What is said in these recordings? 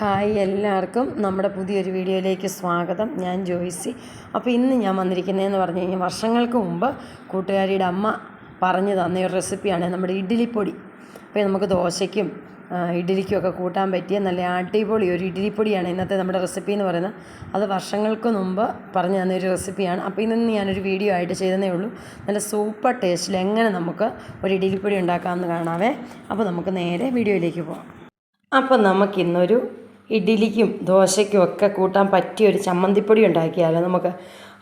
Hi എല്ലാവർക്കും നമ്മുടെ പുതിയൊരു വീഡിയോയിലേക്ക് സ്വാഗതം. ഞാൻ ജോയ്സി. അപ്പോൾ ഇന്ന് ഞാൻ വന്നിരിക്കുന്നതെന്ന് പറഞ്ഞു കഴിഞ്ഞാൽ വർഷങ്ങൾക്ക് മുമ്പ് കൂട്ടുകാരിയുടെ അമ്മ പറഞ്ഞു തന്ന ഒരു റെസിപ്പിയാണ് നമ്മുടെ ഇഡ്ഡലിപ്പൊടി. അപ്പോൾ നമുക്ക് ദോശയ്ക്കും ഇഡ്ഡലിക്കുമൊക്കെ കൂട്ടാൻ പറ്റിയ നല്ല അടിപൊളി ഒരു ഇഡ്ഡലിപ്പൊടിയാണ് ഇന്നത്തെ നമ്മുടെ റെസിപ്പി എന്ന് പറയുന്നത്. അത് വർഷങ്ങൾക്ക് മുമ്പ് പറഞ്ഞു തന്ന ഒരു റെസിപ്പിയാണ്. അപ്പോൾ ഇന്ന് ഞാനൊരു വീഡിയോ ആയിട്ട് ചെയ്തതേ ഉള്ളൂ. നല്ല സൂപ്പർ ടേസ്റ്റിൽ എങ്ങനെ നമുക്ക് ഒരു ഇഡ്ഡലിപ്പൊടി ഉണ്ടാക്കാമെന്ന് കാണാവേ. അപ്പോൾ നമുക്ക് നേരെ വീഡിയോയിലേക്ക് പോകാം അപ്പം നമുക്കിന്നൊരു ഇഡ്ഡലിക്കും ദോശയ്ക്കും ഒക്കെ കൂട്ടാൻ പറ്റിയ ഒരു ചമ്മന്തിപ്പൊടി ഉണ്ടാക്കിയാലോ നമുക്ക്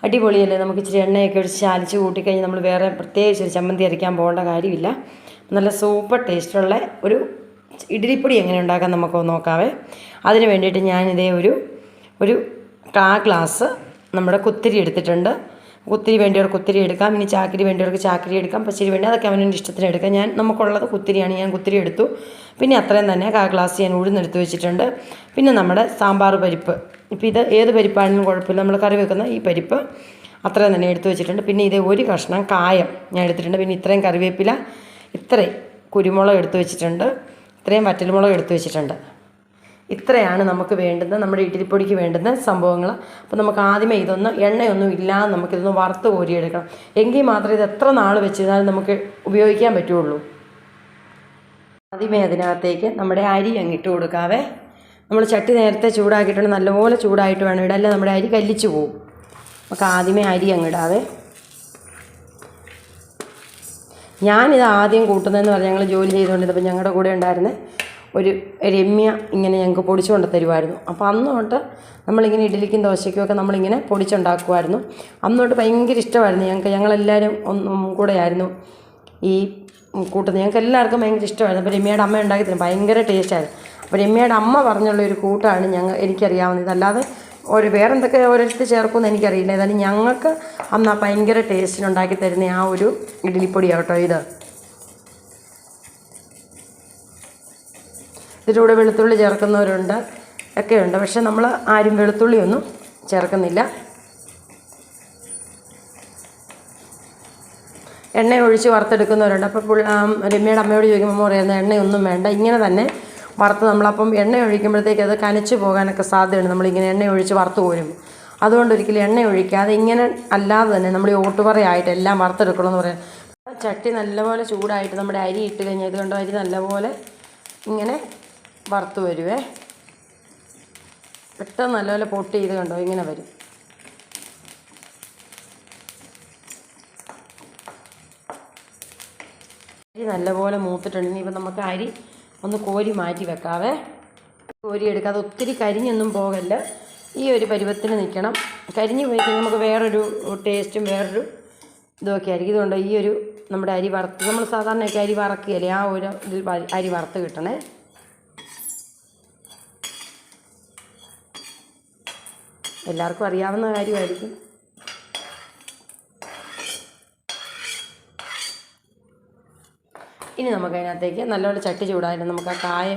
അടിപൊളിയല്ലേ? നമുക്ക് ഇച്ചിരി എണ്ണയൊക്കെ ഒഴിച്ച് ചാലിച്ച് കൂട്ടിക്കഴിഞ്ഞ് നമ്മൾ വേറെ പ്രത്യേകിച്ച് ഒരു ചമ്മന്തി അരയ്ക്കാൻ പോകേണ്ട കാര്യമില്ല. നല്ല സൂപ്പർ ടേസ്റ്റുള്ള ഒരു ഇഡ്ഡലിപ്പൊടി എങ്ങനെ ഉണ്ടാക്കാൻ നമുക്ക് നോക്കാവേ. അതിന് വേണ്ടിയിട്ട് ഞാനിതേ ഒരു ഒരു കാ ഗ്ലാസ് നമ്മുടെ കുത്തിരി എടുത്തിട്ടുണ്ട്. കുത്തിരി വേണ്ടിയവർക്ക് കുത്തിരി എടുക്കാം. ഇനി ചാക്കരി വേണ്ടിയവർക്ക് ചാക്കരി എടുക്കാം. പച്ചരി വേണ്ടി അതൊക്കെ അവനൊരു ഇഷ്ടത്തിന് എടുക്കാം. ഞാൻ നമുക്കുള്ളത് കുത്തിരിയാണ്. ഞാൻ കുത്തിരി എടുത്തു. പിന്നെ അത്രയും തന്നെ കാ ഗ്ലാസ് ഞാൻ ഉഴുന്നെടുത്ത് വെച്ചിട്ടുണ്ട്. പിന്നെ നമ്മുടെ സാമ്പാർ പരിപ്പ്. ഇപ്പോൾ ഇത് ഏത് പരിപ്പാണെങ്കിലും കുഴപ്പമില്ല. നമ്മൾ കറി വെക്കുന്ന ഈ പരിപ്പ് അത്രയും തന്നെ എടുത്തു വെച്ചിട്ടുണ്ട്. പിന്നെ ഇത് ഒരു കഷ്ണം കായം ഞാൻ എടുത്തിട്ടുണ്ട്. പിന്നെ ഇത്രയും കറിവേപ്പില ഇത്രയും കുരുമുളക് എടുത്തു വെച്ചിട്ടുണ്ട്. ഇത്രയും വറ്റൽമുളക് എടുത്തു വെച്ചിട്ടുണ്ട്. ഇത്രയാണ് നമുക്ക് വേണ്ടുന്ന നമ്മുടെ ഇഡ്ഡലിപ്പൊടിക്ക് വേണ്ടുന്ന സംഭവങ്ങൾ. അപ്പോൾ നമുക്ക് ആദ്യമേ ഇതൊന്ന് എണ്ണയൊന്നും ഇല്ലാതെ നമുക്കിതൊന്ന് വറുത്ത് കോരിയെടുക്കണം. എങ്കിൽ മാത്രമേ ഇത് എത്ര നാൾ വെച്ചിരുന്നാലും നമുക്ക് ഉപയോഗിക്കാൻ പറ്റുള്ളൂ. ആദ്യമേ അതിനകത്തേക്ക് നമ്മുടെ അരി അങ്ങിട്ട് കൊടുക്കാവേ. നമ്മൾ ചട്ടി നേരത്തെ ചൂടാക്കിയിട്ടുണ്ട് നല്ലപോലെ ചൂടായിട്ട് വേണം അല്ല നമ്മുടെ അരി കല്ലിച്ചു പോകും നമുക്ക് ആദ്യമേ അരി അങ്ങിടാവേ ഞാനിത് ആദ്യം കൂട്ടുന്നതെന്ന് പറഞ്ഞാൽ ഞങ്ങൾ ജോലി ചെയ്തുകൊണ്ടിരുന്നപ്പോൾ ഞങ്ങളുടെ കൂടെ ഉണ്ടായിരുന്ന ഒരു രമ്യ ഇങ്ങനെ ഞങ്ങൾക്ക് പൊടിച്ചു കൊണ്ട് തരുമായിരുന്നു. അപ്പോൾ അന്ന് തൊട്ട് നമ്മളിങ്ങനെ ഇഡലിക്കും ദോശയ്ക്കും ഒക്കെ നമ്മളിങ്ങനെ പൊടിച്ചുണ്ടാക്കുമായിരുന്നു. അന്ന് തൊട്ട് ഭയങ്കര ഇഷ്ടമായിരുന്നു. ഞങ്ങൾക്ക് ഞങ്ങളെല്ലാവരും ഒന്നും കൂടെ ആയിരുന്നു ഈ കൂട്ടുന്നത്. ഞങ്ങൾക്ക് എല്ലാവർക്കും ഭയങ്കര ഇഷ്ടമായിരുന്നു. അപ്പോൾ രമ്യയുടെ അമ്മ ഉണ്ടാക്കി തരും. ഭയങ്കര ടേസ്റ്റായിരുന്നു അപ്പോൾ രമ്യയുടെ അമ്മ പറഞ്ഞുള്ള ഒരു കൂട്ടാണ് ഞങ്ങൾ എനിക്കറിയാവുന്നത്. ഇതല്ലാതെ ഒരു വേറെ എന്തൊക്കെ ഓരോരുത്തർ ചേർക്കുമെന്ന് എനിക്കറിയില്ല. ഏതായാലും ഞങ്ങൾക്ക് അന്ന് ആ ഭയങ്കര ടേസ്റ്റിന് ഉണ്ടാക്കി തരുന്ന ആ ഒരു ഇഡ്ഡലിപ്പൊടിയാണ് കേട്ടോ ഇത്. ഇതിന്റെ കൂടെ വെളുത്തുള്ളി ചേർക്കുന്നവരുണ്ട് ഒക്കെയുണ്ട്. പക്ഷേ നമ്മൾ ആരും വെളുത്തുള്ളിയൊന്നും ചേർക്കുന്നില്ല. എണ്ണ ഒഴിച്ച് വറുത്തെടുക്കുന്നവരുണ്ട്. അപ്പോൾ രമ്യയുടെ അമ്മയോട് ചോദിക്കുമ്പോൾ പറയുന്നത് എണ്ണയൊന്നും വേണ്ട. ഇങ്ങനെ തന്നെ വറുത്ത് നമ്മളപ്പം എണ്ണ ഒഴിക്കുമ്പോഴത്തേക്ക് അത് കനച്ച് പോകാനൊക്കെ സാധ്യതയുണ്ട്. നമ്മളിങ്ങനെ എണ്ണ ഒഴിച്ച് വറുത്ത് പോരും അതുകൊണ്ട് ഒരിക്കലും എണ്ണ ഒഴിക്കാതെ ഇങ്ങനെ അല്ലാതെ തന്നെ നമ്മൾ ഈ ഓട്ടുപറയായിട്ട് എല്ലാം വറുത്തെടുക്കണമെന്ന് പറയാം. ചട്ടി നല്ലപോലെ ചൂടായിട്ട് നമ്മുടെ അരി ഇട്ട് കഴിഞ്ഞാൽ ഇത് അരി നല്ലപോലെ ഇങ്ങനെ വറുത്ത് വരുവേ. പെട്ടെന്ന് നല്ലപോലെ പൊട്ടി ചെയ്ത് കണ്ടോ? ഇങ്ങനെ വരും. അരി നല്ലപോലെ മൂത്തിട്ടുണ്ട്. ഇനിയിപ്പോൾ നമുക്ക് അരി ഒന്ന് കോരി മാറ്റി വെക്കാവേ. കോരി എടുക്കാതെ ഒത്തിരി കരിഞ്ഞൊന്നും പോകല്ല. ഈ ഒരു പരുവത്തിന് നിൽക്കണം. കരിഞ്ഞ് പോയി കഴിഞ്ഞാൽ നമുക്ക് വേറൊരു ടേസ്റ്റും വേറൊരു ഇതൊക്കെ ആയിരിക്കും. ഇതുകൊണ്ട് ഈ ഒരു നമ്മുടെ അരി വറുത്ത് നമ്മൾ സാധാരണയൊക്കെ അരി വറക്കുകയല്ലേ? ആ ഒരു അരി വറുത്ത് കിട്ടണേ. എല്ലാവർക്കും അറിയാവുന്ന കാര്യമായിരിക്കും. ഇനി നമുക്ക് അതിനകത്തേക്ക് നല്ലപോലെ ചട്ടി ചൂടായിട്ട് നമുക്ക് ആ കായ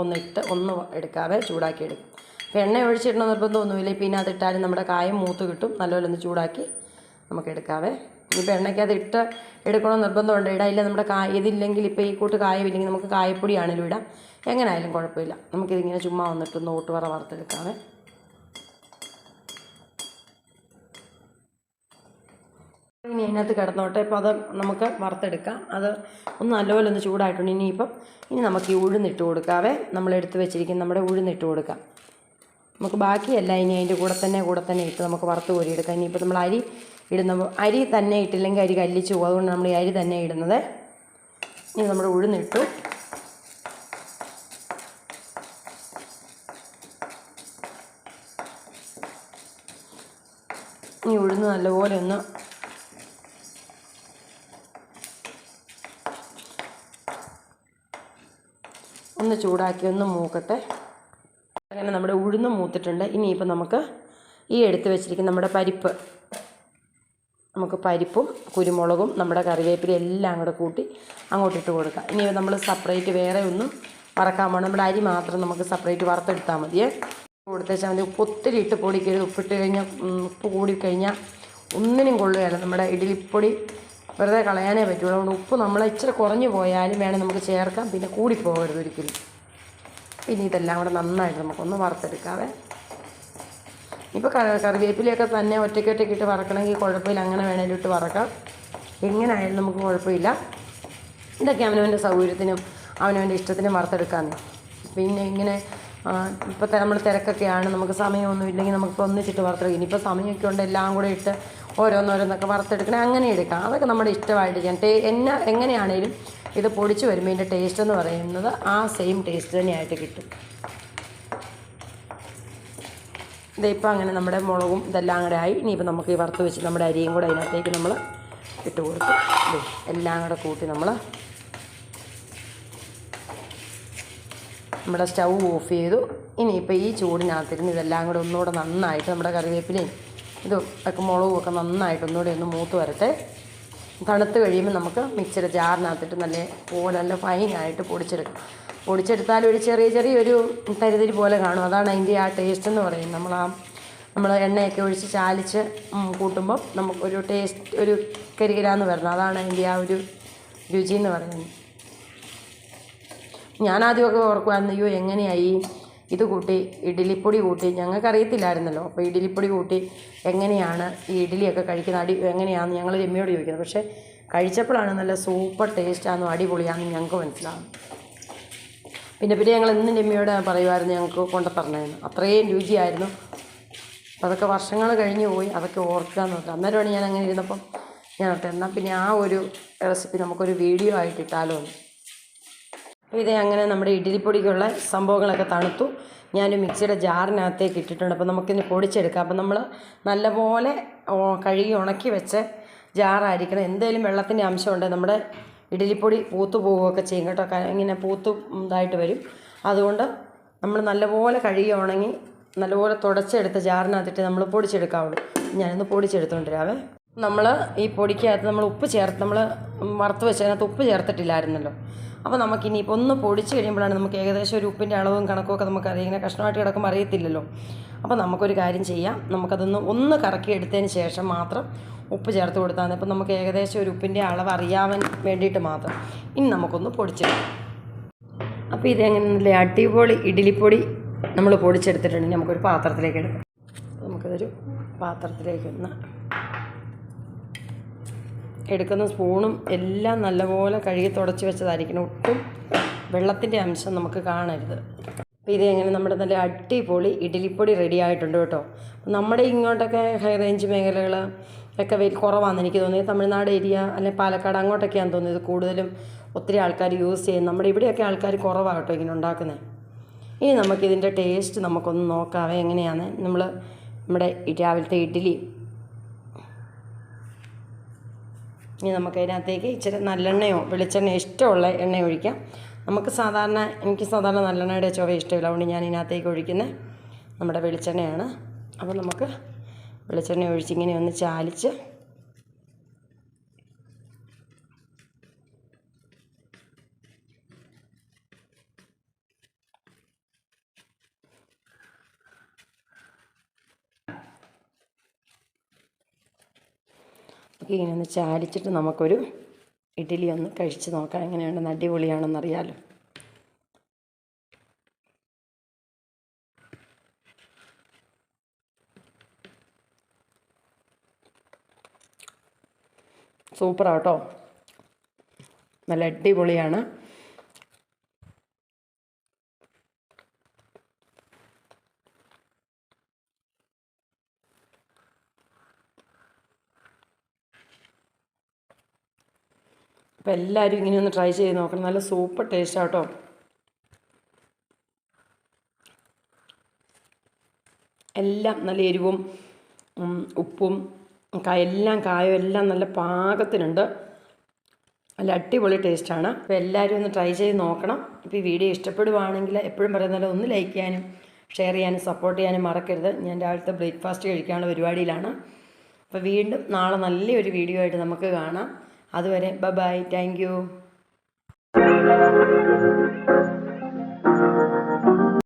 ഒന്നിട്ട് ഒന്ന് എടുക്കാതെ ചൂടാക്കി എടുക്കും. അപ്പോൾ എണ്ണ ഒഴിച്ചിടണം നിർബന്ധമൊന്നുമില്ല. ഇപ്പം ഇതിനകത്ത് ഇട്ടാലും നമ്മുടെ കായം മൂത്ത് കിട്ടും. നല്ലപോലെ ഒന്ന് ചൂടാക്കി നമുക്ക് എടുക്കാവേ. ഇപ്പോൾ എണ്ണയ്ക്കകത്ത് ഇട്ട് എടുക്കണമെന്ന് നിർബന്ധമുണ്ട്. ഇടായില്ല നമ്മുടെ കായ ഇതില്ലെങ്കിൽ ഇപ്പോൾ ഈ കൂട്ട് കായമില്ലെങ്കിൽ നമുക്ക് കായപ്പൊടിയാണെങ്കിലും ഇടാം. എങ്ങനെ ആയാലും കുഴപ്പമില്ല. നമുക്കിതിങ്ങനെ ചുമ്മാ വന്നിട്ടൊന്ന് ഓട്ടുവറ വറുത്തെടുക്കാവേ. ഇനി അതിനകത്ത് കിടന്നോട്ടെ. ഇപ്പോൾ അത് നമുക്ക് വറുത്തെടുക്കാം. അത് ഒന്ന് നല്ലപോലെ ഒന്ന് ചൂടായിട്ടുണ്ട്. ഇനിയിപ്പം ഇനി നമുക്ക് ഈ ഉഴുന്നിട്ട് കൊടുക്കാവേ. നമ്മൾ എടുത്ത് വെച്ചിരിക്കുന്ന നമ്മുടെ ഉഴുന്നിട്ട് കൊടുക്കാം. നമുക്ക് ബാക്കിയല്ല ഇനി അതിന്റെ കൂടെ തന്നെ കൂടെ തന്നെ ഇട്ട് നമുക്ക് വറുത്ത് കോരിയെടുക്കാം. ഇനിയിപ്പോൾ നമ്മൾ അരി ഇടുന്ന അരി തന്നെ ഇട്ടില്ലെങ്കിൽ അരി കല്ലിച്ചു പോകും. അതുകൊണ്ട് നമ്മൾ ഈ അരി തന്നെ ഇടുന്നത്. ഇനി നമ്മുടെ ഉഴുന്നിട്ടു. ഇനി ഉഴുന്ന് നല്ലപോലെ ഒന്ന് ഒന്ന് ചൂടാക്കി ഒന്ന് മൂക്കട്ടെ. അങ്ങനെ നമ്മുടെ ഉഴുന്ന് മൂത്തിട്ടുണ്ട്. ഇനിയിപ്പോൾ നമുക്ക് ഈ എടുത്ത് വെച്ചിരിക്കുന്ന നമ്മുടെ പരിപ്പ് നമുക്ക് പരിപ്പും കുരുമുളകും നമ്മുടെ കറിവേപ്പില എല്ലാം കൂടെ കൂട്ടി അങ്ങോട്ട് ഇട്ട് കൊടുക്കാം. ഇനി നമ്മൾ സെപ്പറേറ്റ് വേറെ ഒന്നും വറക്കാൻ പോകണം നമ്മുടെ അരി മാത്രം നമുക്ക് സെപ്പറേറ്റ് വറുത്തെടുത്താൽ മതിയേ. കൊടുത്തേച്ചാൽ മതി. ഉപ്പ് ഒത്തിരി ഇട്ട് പൊടിക്കരുത്. ഉപ്പിട്ട് കഴിഞ്ഞാൽ ഉപ്പ് കൂടിക്കഴിഞ്ഞാൽ ഒന്നിനും കൊള്ളുകയല്ല. നമ്മുടെ ഇഡ്ഡലിപ്പൊടി വെറുതെ കളയാനേ പറ്റുള്ളൂ അതുകൊണ്ട് ഉപ്പ് നമ്മൾ ഇച്ചിരി കുറഞ്ഞു പോയാലും വേണം നമുക്ക് ചേർക്കാം. പിന്നെ കൂടിപ്പോകരുത് ഒരിക്കലും. പിന്നെ ഇതെല്ലാം കൂടെ നന്നായിട്ട് നമുക്കൊന്ന് വറുത്തെടുക്കാവേ. ഇപ്പോൾ കറിവേപ്പിലയൊക്കെ തന്നെ ഒറ്റയ്ക്ക് ഒറ്റയ്ക്ക് ഇട്ട് വറക്കണമെങ്കിൽ കുഴപ്പമില്ല. അങ്ങനെ വേണേലും ഇട്ട് വറക്കാം. എങ്ങനെയായാലും നമുക്ക് കുഴപ്പമില്ല. ഇതൊക്കെ അവനവന്റെ സൗകര്യത്തിനും അവനവന്റെ ഇഷ്ടത്തിനും വറുത്തെടുക്കാമെന്ന് പിന്നെ ഇങ്ങനെ ഇപ്പോൾ നമ്മൾ തിരക്കൊക്കെയാണ്. നമുക്ക് സമയമൊന്നും ഇല്ലെങ്കിൽ നമുക്ക് ഒന്നിച്ചിട്ട് വറുത്തെടുക്കാം. ഇനിയിപ്പോൾ സമയമൊക്കെ ഉണ്ട് എല്ലാം കൂടെ ഇട്ട് ഓരോന്നോരോന്നൊക്കെ വറുത്തെടുക്കണേ അങ്ങനെ എടുക്കാം. അതൊക്കെ നമ്മുടെ ഇഷ്ടമായിട്ടിരിക്കാം ടേ എന്ന എങ്ങനെയാണേലും ഇത് പൊടിച്ച് വരുമ്പോൾ ഇതിന്റെ ടേസ്റ്റ് എന്ന് പറയുന്നത് ആ സെയിം ടേസ്റ്റ് തന്നെയായിട്ട് കിട്ടും. ഇതിപ്പോൾ അങ്ങനെ നമ്മുടെ മുളകും ഇതെല്ലാം കൂടെ ആയി. ഇനിയിപ്പോൾ നമുക്ക് ഈ വറുത്ത് വെച്ച് നമ്മുടെ അരിയും കൂടെ അതിനകത്തേക്ക് നമ്മൾ ഇട്ട് കൊടുക്കും എല്ലാം കൂടെ കൂട്ടി നമ്മൾ നമ്മുടെ സ്റ്റൗ ഓഫ് ചെയ്തു. ഇനിയിപ്പോൾ ഈ ചൂടിനകത്തിരുന്ന് ഇതെല്ലാം കൂടെ ഒന്നുകൂടെ നന്നായിട്ട് നമ്മുടെ കറിവേപ്പിലയും ഇതും ഒക്കെ മുളകും ഒക്കെ നന്നായിട്ട് ഒന്നുകൂടി ഒന്ന് മൂത്ത് വരട്ടെ. തണുത്ത് കഴിയുമ്പോൾ നമുക്ക് മിക്സിയുടെ ജാറിനകത്തിട്ട് നല്ല പോലെ നല്ല ഫൈനായിട്ട് പൊടിച്ചെടുക്കും. പൊടിച്ചെടുത്താൽ ഒരു ചെറിയ ചെറിയൊരു തരിതരി പോലെ കാണും. അതാണ് അതിന്റെ ആ ടേസ്റ്റ് എന്ന് പറയുന്നത്. നമ്മൾ ആ നമ്മൾ എണ്ണയൊക്കെ ഒഴിച്ച് ചാലിച്ച് കൂട്ടുമ്പോൾ നമുക്കൊരു ടേസ്റ്റ് ഒരു കരികിരാന്ന് വരണം. അതാണ് അതിന്റെ ആ ഒരു രുചി എന്ന് പറയുന്നത്. ഞാനാദ്യമൊക്കെ ഓർക്കുവായിരുന്നു അയ്യോ എങ്ങനെയായി ഇത് കൂട്ടി ഇഡ്ഡലിപ്പൊടി കൂട്ടി. ഞങ്ങൾക്കറിയത്തില്ലായിരുന്നല്ലോ. അപ്പോൾ ഇഡ്ഡലിപ്പൊടി കൂട്ടി എങ്ങനെയാണ് ഈ ഇഡ്ഡലിയൊക്കെ കഴിക്കുന്നത്? അടി എങ്ങനെയാണെന്ന് ഞങ്ങൾ രമ്യയോട് ചോദിക്കുന്നത് പക്ഷേ കഴിച്ചപ്പോഴാണ് നല്ല സൂപ്പർ ടേസ്റ്റാണെന്നും അടിപൊളിയാണെന്ന് ഞങ്ങൾക്ക് മനസ്സിലാവും പിന്നെ പിന്നെ ഞങ്ങൾ എന്നും രമ്യയോട് പറയുമായിരുന്നു ഞങ്ങൾക്ക് കൊണ്ട് തരണമായിരുന്നു അത്രയും രുചിയായിരുന്നു. അപ്പോൾ അതൊക്കെ വർഷങ്ങൾ കഴിഞ്ഞ് പോയി. അതൊക്കെ ഓർക്കുക എന്ന് നോക്കുക അന്നേരമാണ് ഞാൻ അങ്ങനെ ഇരുന്നപ്പം ഞാൻ ഓർത്തത് എന്നാൽ പിന്നെ ആ ഒരു റെസിപ്പി നമുക്കൊരു വീഡിയോ ആയിട്ട് ഇട്ടാലോ അപ്പോൾ ഇതേ അങ്ങനെ നമ്മുടെ ഇഡ്ഡലിപ്പൊടിക്കുള്ള സംഭവങ്ങളൊക്കെ തണുത്തു. ഞാൻ മിക്സിയുടെ ജാറിനകത്തേക്ക് ഇട്ടിട്ടുണ്ട്. അപ്പോൾ നമുക്കിന്ന് പൊടിച്ചെടുക്കാം. അപ്പോൾ നമ്മൾ നല്ലപോലെ കഴുകി ഉണക്കി വെച്ച് ജാറായിരിക്കണം. എന്തെങ്കിലും വെള്ളത്തിന്റെ അംശമുണ്ട് നമ്മുടെ ഇഡ്ഡലിപ്പൊടി പൂത്തു പോവുകയൊക്കെ ചെയ്യും കേട്ടോ. ഇങ്ങനെ പൂത്തു ഇതായിട്ട് വരും. അതുകൊണ്ട് നമ്മൾ നല്ലപോലെ കഴുകി ഉണങ്ങി നല്ലപോലെ തുടച്ചെടുത്ത് ജാറിനകത്തിട്ട് നമ്മൾ പൊടിച്ചെടുക്കാവുള്ളൂ. ഞാനൊന്ന് പൊടിച്ചെടുത്തുകൊണ്ടിരാവേ നമ്മൾ ഈ പൊടിക്കകത്ത് നമ്മൾ ഉപ്പ് ചേർത്ത് നമ്മൾ വറുത്ത് വെച്ചതിനകത്ത് ഉപ്പ് ചേർത്തിട്ടില്ലായിരുന്നല്ലോ. അപ്പോൾ നമുക്കിനി ഇപ്പോൾ ഒന്ന് പൊടിച്ച് കഴിയുമ്പോഴാണ് നമുക്ക് ഏകദേശം ഒരു ഉപ്പിന്റെ അളവും കണക്കുമൊക്കെ നമുക്ക് നമുക്കറിയാം ഇങ്ങനെ കഷ്ണമായിട്ട് കിടക്കുമ്പോൾ അറിയത്തില്ലല്ലോ. അപ്പോൾ നമുക്കൊരു കാര്യം ചെയ്യാം. നമുക്കതൊന്ന് ഒന്ന് കറക്കി എടുത്തതിന് ശേഷം മാത്രം ഉപ്പ് ചേർത്ത് കൊടുത്താൽ മതി. നമുക്ക് ഏകദേശം ഒരു ഉപ്പിന്റെ അളവ് അറിയാൻ വേണ്ടിയിട്ട് മാത്രം ഇനി നമുക്കൊന്ന് പൊടിച്ചെടുക്കാം അപ്പോൾ ഇതെങ്ങനെ നല്ല അടിപൊളി ഇഡ്ഡലിപ്പൊടി നമ്മൾ പൊടിച്ചെടുത്തിട്ടുണ്ടെങ്കിൽ നമുക്കൊരു പാത്രത്തിലേക്ക് എടുക്കാം. നമുക്കതൊരു പാത്രത്തിലേക്ക് ഒന്ന് എടുക്കുന്ന സ്പൂണും എല്ലാം നല്ലപോലെ കഴുകി തുടച്ച് വെച്ചതായിരിക്കണം. ഒട്ടും വെള്ളത്തിന്റെ അംശം നമുക്ക് കാണരുത്. അപ്പോൾ ഇത് എങ്ങനെ നമ്മുടെ നല്ല അടിപൊളി ഇഡ്ഡലിപ്പൊടി റെഡി ആയിട്ടുണ്ട് കേട്ടോ. നമ്മുടെ ഇങ്ങോട്ടൊക്കെ ഹൈ റേഞ്ച് മേഖലകൾ ഒക്കെ വലിയ കുറവാണെന്ന് എനിക്ക് തോന്നിയത്. തമിഴ്നാട് ഏരിയ അല്ലെങ്കിൽ പാലക്കാട് അങ്ങോട്ടൊക്കെയാണ് തോന്നിയത് കൂടുതലും ഒത്തിരി ആൾക്കാർ യൂസ് ചെയ്യും നമ്മുടെ ഇവിടെയൊക്കെ ആൾക്കാർ കുറവാണ് കേട്ടോ ഇങ്ങനെ ഉണ്ടാക്കുന്നത് ഇനി നമുക്കിതിന്റെ ടേസ്റ്റ് നമുക്കൊന്ന് നോക്കാവേ എങ്ങനെയാണ് നമ്മൾ നമ്മുടെ രാവിലത്തെ ഇഡ്ഡലി ഇനി നമുക്ക് അതിനകത്തേക്ക് ഇച്ചിരി നല്ലെണ്ണയോ വെളിച്ചെണ്ണ ഇഷ്ടമുള്ള എണ്ണ ഒഴിക്കാം. നമുക്ക് സാധാരണ എനിക്ക് സാധാരണ നല്ലെണ്ണയുടെ ചുവ ഇഷ്ടമില്ല. അതുകൊണ്ട് ഞാൻ ഇതിനകത്തേക്ക് ഒഴിക്കുന്നത് നമ്മുടെ വെളിച്ചെണ്ണയാണ്. അപ്പോൾ നമുക്ക് വെളിച്ചെണ്ണ ഒഴിച്ചിങ്ങനെ ഒന്ന് ചാലിച്ച് ഇങ്ങനെ ഒന്ന് ചാലിച്ചിട്ട് നമുക്കൊരു ഇഡ്ഡലി ഒന്ന് കഴിച്ച് നോക്കാം. എങ്ങനെയുണ്ടെന്ന് അടിപൊളിയാണെന്ന് അറിയാലോ സൂപ്പറാട്ടോ. നല്ല അടിപൊളിയാണ്. അപ്പോൾ എല്ലാവരും ഇങ്ങനെ ഒന്ന് ട്രൈ ചെയ്ത് നോക്കണം. നല്ല സൂപ്പർ ടേസ്റ്റ് ആട്ടോ എല്ലാം നല്ല എരിവും ഉപ്പും എല്ലാം കായും എല്ലാം നല്ല പാകത്തിനുണ്ട്. നല്ല അടിപൊളി ടേസ്റ്റാണ് അപ്പോൾ എല്ലാവരും ഒന്ന് ട്രൈ ചെയ്ത് നോക്കണം. ഇപ്പോൾ ഈ വീഡിയോ ഇഷ്ടപ്പെടുവാണെങ്കിൽ എപ്പോഴും പറയുന്നല്ലോ ഒന്ന് ലൈക്ക് ചെയ്യാനും ഷെയർ ചെയ്യാനും സപ്പോർട്ട് ചെയ്യാനും മറക്കരുത്. ഞാൻ രാവിലത്തെ ബ്രേക്ക്ഫാസ്റ്റ് കഴിക്കാനുള്ള പരിപാടിയിലാണ്. അപ്പോൾ വീണ്ടും നാളെ നല്ലൊരു വീഡിയോ ആയിട്ട് നമുക്ക് കാണാം. അതുവരെ ബ ബൈ താങ്ക് യു